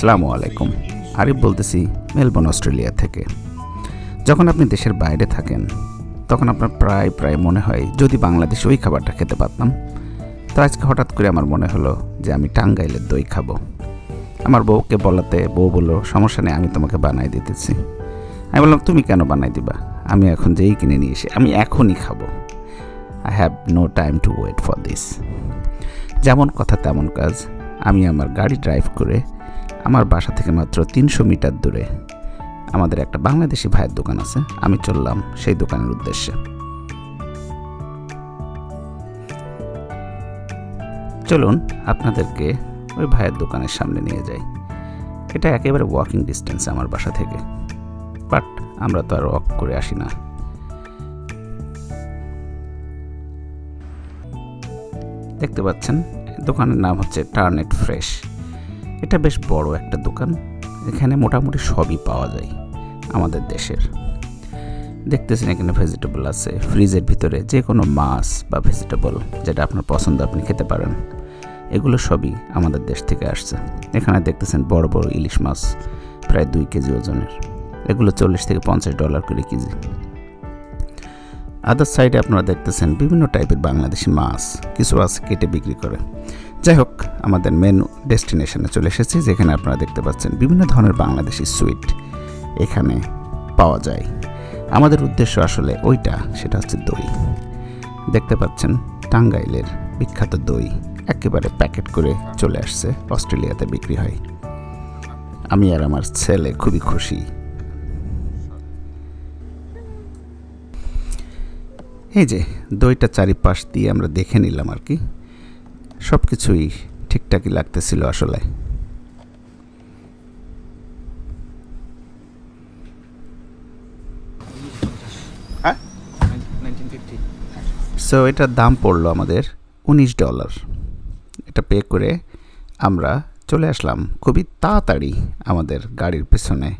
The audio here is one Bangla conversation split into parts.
সালামু আলাইকুম। আরিফ বলতেছি, মেলবোর্ন, অস্ট্রেলিয়া থেকে। যখন আপনি দেশের বাইরে থাকেন, তখন আপনার প্রায় প্রায় মনে হয়, যদি বাংলাদেশে ওই খাবারটা খেতে পারতাম, তো আজকে হঠাৎ করে আমার মনে হলো যে আমি টাঙ্গাইলের দই খাব। আমার বউকে বলাতে বউ বলল, সমস্যা নেই, আমি তোমাকে বানাই দিতেছি। আমি বললাম, তুমি কেন বানাই দিবা? আমি এখন যেই কিনে নিয়ে এসে, আমি এখনই খাব। I have no time to wait for this যেমন কথা তেমন কাজ। আমি আমার গাড়ি ড্রাইভ করে আমার বাসা থেকে মাত্র তিনশো মিটার দূরে। আমাদের একটা বাংলাদেশি ভাইয়ের দোকান আছে, আমি চললাম সেই দোকানের উদ্দেশ্যে। চলুন আপনাদেরকে ওই ভাইয়ের দোকানের সামনে নিয়ে যাই। এটা একেবারে ওয়াকিং ডিস্টেন্স আমার বাসা থেকে। বাট আমরা তো আর ওয়াক করে আসি না। দেখতে পাচ্ছেন, দোকানের নাম হচ্ছে টার্নেট ফ্রেশ এটা বেশ বড় একটা দোকান। এখানে মোটামুটি সবই পাওয়া যায় আমাদের দেশের। দেখতেছেন এখানে ভেজিটেবল আছে। ফ্রিজের ভিতরে যে কোনো মাছ বা ভেজিটেবল যেটা আপনার পছন্দ আপনি খেতে পারেন। এগুলো সবই আমাদের দেশ থেকে আসছে। এখানে দেখতেছেন বড় বড় ইলিশ মাছ, প্রায় দুই কেজি ওজনের। এগুলো চল্লিশ থেকে পঞ্চাশ ডলার করে কেজি। আদার সাইডে আপনারা দেখতেছেন বিভিন্ন টাইপের বাংলাদেশি মাছ। কিছু আছে কেটে বিক্রি করে। যাই হোক আমাদের মেন ডেস্টিনেশনে চলে এসেছি, যেখানে আপনারা দেখতে পাচ্ছেন বিভিন্ন ধরনের বাংলাদেশি সুইট এখানে পাওয়া যায়। আমাদের উদ্দেশ্য আসলে ওইটা, সেটা হচ্ছে দই। দেখতে পাচ্ছেন, টাঙ্গাইলের বিখ্যাত দই একেবারে প্যাকেট করে চলে আসছে, অস্ট্রেলিয়াতে বিক্রি হয়। আমি আর আমার ছেলে খুবই খুশি। এই যে, দইটা চারিপাশ দিয়ে আমরা দেখে নিলাম আর কি। সব কিছুই ঠিকঠাকই লাগতেছিল আসলে। হ্যাঁ? সো এটার দাম পড়ল আমাদের উনিশ ডলার। এটা পে করে আমরা চলে আসলাম খুবই তাড়াতাড়ি আমাদের গাড়ির পেছনে।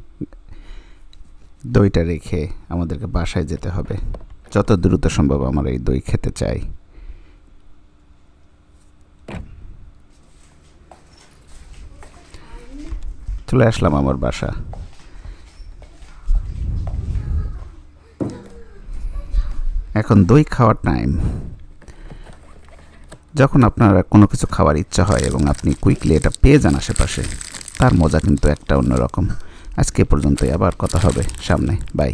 দইটা রেখে আমাদেরকে বাসায় যেতে হবে। যত দ্রুত সম্ভব আমরা এই দই খেতে চাই। চলে আসলাম আমার বাসা। এখন দই খাওয়ার টাইম যখন আপনার কোনো কিছু খাওয়ার ইচ্ছা হয় এবং আপনি কুইকলি এটা পেয়ে যান আশেপাশে, তার মজা কিন্তু একটা অন্যরকম। আজকে পর্যন্তই, আবার কথা হবে সামনে। বাই